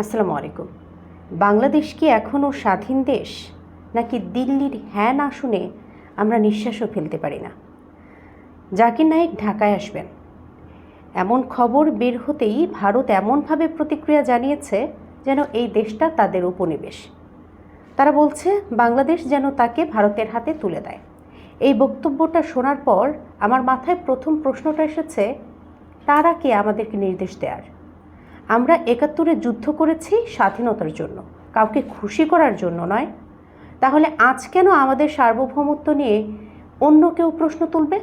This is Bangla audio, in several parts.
আসসালামু আলাইকুম। বাংলাদেশ কি এখনও স্বাধীন দেশ? নাকি দিল্লির হ্যাঁ না শুনে আমরা নিঃশ্বাসও ফেলতে পারি না? জাকির নায়েক ঢাকায় আসবেন। এমন খবর বের হতেই ভারত এমনভাবে প্রতিক্রিয়া জানিয়েছে যেন এই দেশটা তাদের উপনিবেশ। তারা বলছে, বাংলাদেশ যেন তাকে ভারতের হাতে তুলে দেয়। এই বক্তব্যটা শোনার পর আমার মাথায় প্রথম প্রশ্নটা এসেছে, তারা কে আমাদেরকে নির্দেশ দেওয়ার আমরা একাত্তরে যুদ্ধ করেছি স্বাধীনতার জন্য, কাউকে খুশি করার জন্য নয়। তাহলে আজ কেন আমাদের সার্বভৌমত্ব নিয়ে অন্য কেউ প্রশ্ন তুলবে?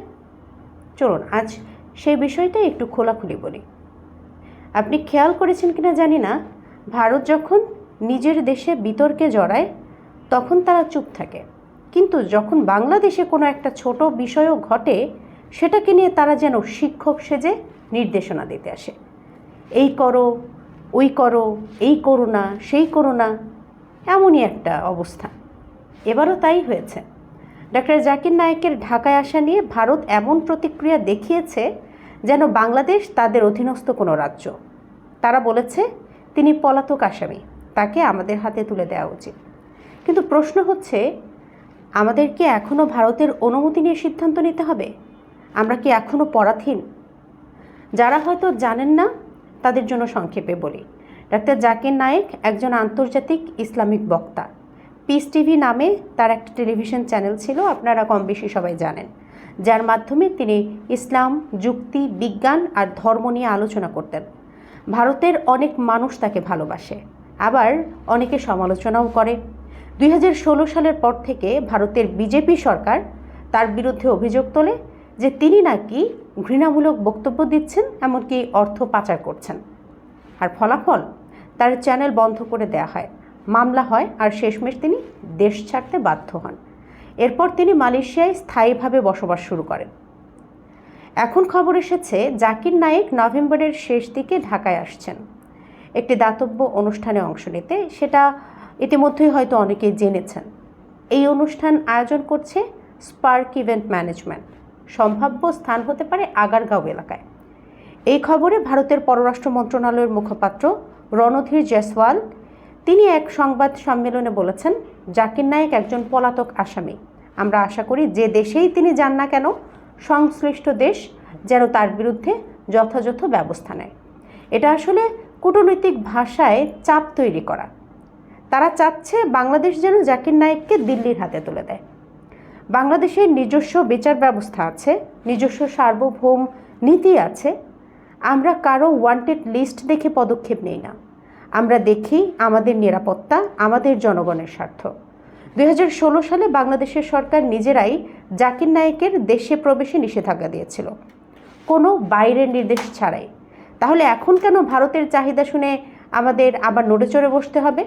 চলুন, আজ সেই বিষয়টাই একটু খোলাখুলি বলি। আপনি খেয়াল করেছেন কিনা জানি না, ভারত যখন নিজের দেশে বিতর্কে জড়ায়, তখন তারা চুপ থাকে। কিন্তু যখন বাংলাদেশে কোনো একটা ছোট বিষয়ও ঘটে, সেটাকে নিয়ে তারা যেন শিক্ষক সেজে নির্দেশনা দিতে আসে। এই করো, ওই করো, এই করো না, সেই করো না, এমনই একটা অবস্থা। এবারও তাই হয়েছে। ডক্টর জাকির নায়েকের ঢাকায় আসা নিয়ে ভারত এমন প্রতিক্রিয়া দেখিয়েছে যেন বাংলাদেশ তাদের অধীনস্থ কোনো রাজ্য। তারা বলেছে, তিনি পলাতক আসামি, তাকে আমাদের হাতে তুলে দেওয়া উচিত। কিন্তু প্রশ্ন হচ্ছে, আমাদের কি এখনও ভারতের অনুমতি নিয়ে সিদ্ধান্ত নিতে হবে? আমরা কি এখনও পরাধীন? যারা হয়তো জানেন না তাদের জন্য সংক্ষেপে বলি। ডাক্তার জাকির নায়েক একজন আন্তর্জাতিক ইসলামিক বক্তা। পিস টিভি নামে তার একটা টেলিভিশন চ্যানেল ছিল, আপনারা কম বেশি সবাই জানেন। যার মাধ্যমে তিনি ইসলাম, যুক্তি, বিজ্ঞান আর ধর্ম নিয়ে আলোচনা করতেন। ভারতের অনেক মানুষ তাকে ভালোবাসে, আবার অনেকে সমালোচনাও করে। দুই হাজার ষোলো সালের পর থেকে ভারতের বিজেপি সরকার তার বিরুদ্ধে অভিযোগ তোলে যে তিনি নাকি ঘৃণামূলক বক্তব্য দিচ্ছেন, এমনকি অর্থ পাচার করছেন। আর ফলাফল তার চ্যানেল বন্ধ করে দেয়া হয়। মামলা হয় আর শেষমেশ তিনি দেশ ছাড়তে বাধ্য হন। এরপর তিনি মালয়েশিয়ায় স্থায়ীভাবে বসবাস শুরু করেন। এখন খবর এসেছে, জাকির নায়েক নভেম্বরের শেষ দিকে ঢাকায় আসছেন। একটি দাতব্য অনুষ্ঠানে অংশ নিতে, সেটা ইতিমধ্যেই হয়তো অনেকেই জেনেছেন। এই অনুষ্ঠান আয়োজন করছে স্পার্ক ইভেন্ট ম্যানেজমেন্ট। সম্ভাব্য স্থান হতে পারে আগারগাঁও এলাকায়। এই খবরে ভারতের পররাষ্ট্র মন্ত্রণালয়ের মুখপাত্র রণধীর জয়সওয়াল, তিনি এক সংবাদ সম্মেলনে বলেছেন, জাকির নায়েক একজন পলাতক আসামি। আমরা আশা করি যে দেশেই তিনি যান না কেন, সংশ্লিষ্ট দেশ যেন তার বিরুদ্ধে যথাযথ ব্যবস্থা নেয়। এটা আসলে কূটনৈতিক ভাষায় চাপ তৈরি করা। তারা চাচ্ছে বাংলাদেশ যেন জাকির নায়েককে দিল্লির হাতে তুলে দেয়। বাংলাদেশের নিজস্ব বিচার ব্যবস্থা আছে, নিজস্ব সার্বভৌম নীতি আছে। আমরা কারও ওয়ান্টেড লিস্ট দেখে পদক্ষেপ নেই না। আমরা দেখি আমাদের নিরাপত্তা, আমাদের জনগণের স্বার্থ। দু হাজার ষোলো সালে বাংলাদেশের সরকার নিজেরাই জাকির নায়েকের দেশে প্রবেশে নিষেধাজ্ঞা দিয়েছিল। কোনো বাইরের নির্দেশ ছাড়াই। তাহলে এখন কেন ভারতের চাহিদা শুনে আমাদের আবার নড়ে চড়ে বসতে হবে?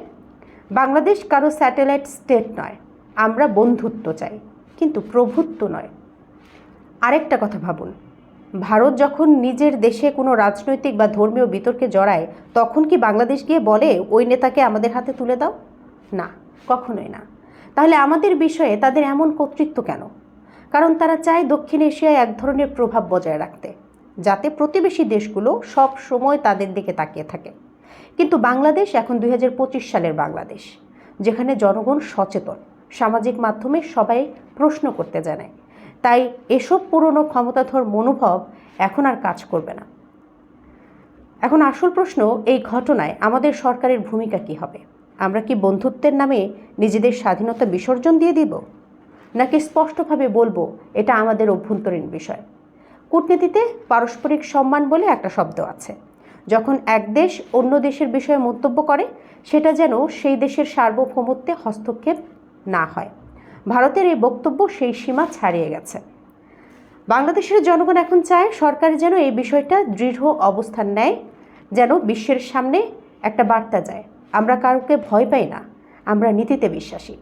বাংলাদেশ কারও স্যাটেলাইট স্টেট নয়, আমরা বন্ধুত্ব চাই। কিন্তু প্রভুত্ব নয়। আরেকটা কথা ভাবুন। ভারত যখন নিজের দেশে কোনো রাজনৈতিক বা ধর্মীয় বিতর্কে জড়ায়, তখন কি বাংলাদেশ গিয়ে বলে, ওই নেতাকে আমাদের হাতে তুলে দাও না, কখনোই না। তাহলে আমাদের বিষয়ে তাদের এমন কর্তৃত্ব কেন? কারণ তারা চায় দক্ষিণ এশিয়ায় এক ধরনের প্রভাব বজায় রাখতে, যাতে প্রতিবেশী দেশগুলো সব সময় তাদের দিকে তাকিয়ে থাকে। কিন্তু বাংলাদেশ এখন দুই হাজার পঁচিশ সালের বাংলাদেশ, যেখানে জনগণ সচেতন। সামাজিক মাধ্যমে সবাই প্রশ্ন করতে জানায় তাই এসব পুরনো ক্ষমতাধর মনোভাব এখন আর কাজ করবে না। এখন আসল প্রশ্ন, এই ঘটনায় আমাদের সরকারের ভূমিকা কি হবে? আমরা কি বন্ধুত্বের নামে নিজেদের স্বাধীনতা বিসর্জন দিয়ে দিব? নাকি স্পষ্টভাবে বলব, এটা আমাদের অভ্যন্তরীণ বিষয়? কূটনীতিতে পারস্পরিক সম্মান বলে একটা শব্দ আছে। যখন এক দেশ অন্য দেশের বিষয়ে মন্তব্য করে, সেটা যেন সেই দেশের সার্বভৌমত্বে হস্তক্ষেপ না হয়। ভারতের এই বক্তব্য সেই সীমা ছাড়িয়ে গেছে। বাংলাদেশের জনগণ এখন চায় সরকার যেন এই বিষয়টা দৃঢ় অবস্থান নেয়, যেন বিশ্বের সামনে একটা বার্তা যায়। আমরা কাউকে ভয় পাই না, আমরা নীতিতে বিশ্বাসী।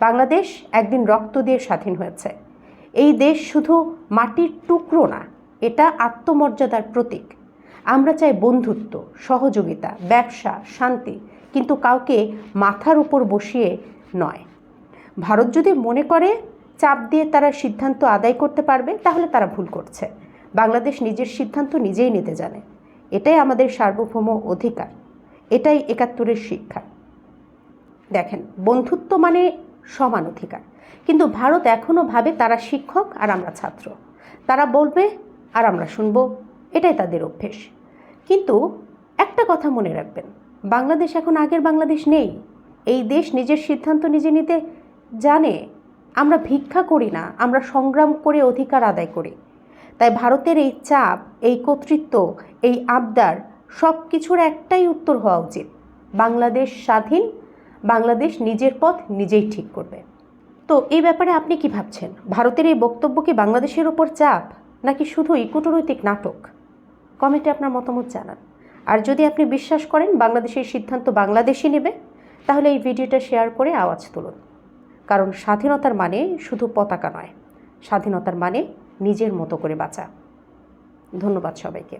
বাংলাদেশ একদিন রক্ত দিয়ে স্বাধীন হয়েছে। এই দেশ শুধু মাটির টুকরো না, এটা আত্মমর্যাদার প্রতীক। আমরা চাই বন্ধুত্ব, সহযোগিতা, ব্যবসা, শান্তি, কিন্তু কাউকে মাথার উপর বসিয়ে নয়। ভারত যদি মনে করে চাপ দিয়ে তারা সিদ্ধান্ত আদায় করতে পারবে, তাহলে তারা ভুল করছে। বাংলাদেশ নিজের সিদ্ধান্ত নিজেই নিতে জানে। এটাই আমাদের সার্বভৌম অধিকার। এটাই একাত্তরের শিক্ষা। দেখেন, বন্ধুত্ব মানে সমান অধিকার। কিন্তু ভারত এখনও ভাবে তারা শিক্ষক আর আমরা ছাত্র। তারা বলবে আর আমরা শুনব। এটাই তাদের অভ্যেস। কিন্তু একটা কথা মনে রাখবেন, বাংলাদেশ এখন আগের বাংলাদেশ নেই। এই দেশ নিজের সিদ্ধান্ত নিজে নিতে জানে, আমরা ভিক্ষা করি না, আমরা সংগ্রাম করে অধিকার আদায় করি। তাই ভারতের এই চাপ, এই কর্তৃত্ব, এই আবদার সব কিছুর একটাই উত্তর হওয়া উচিত। বাংলাদেশ স্বাধীন, বাংলাদেশ নিজের পথ নিজেই ঠিক করবে। তো এই ব্যাপারে আপনি কি ভাবছেন? ভারতের এই বক্তব্য কি বাংলাদেশের ওপর চাপ, নাকি শুধুই কূটনৈতিক নাটক? কমেন্টে আপনার মতামত জানান। আর যদি আপনি বিশ্বাস করেন বাংলাদেশের সিদ্ধান্ত বাংলাদেশই নেবে, তাহলে এই ভিডিওটা শেয়ার করে আওয়াজ তুলুন। কারণ স্বাধীনতার মানে শুধু পতাকা নয়। স্বাধীনতার মানে নিজের মতো করে বাঁচা। ধন্যবাদ সবাইকে।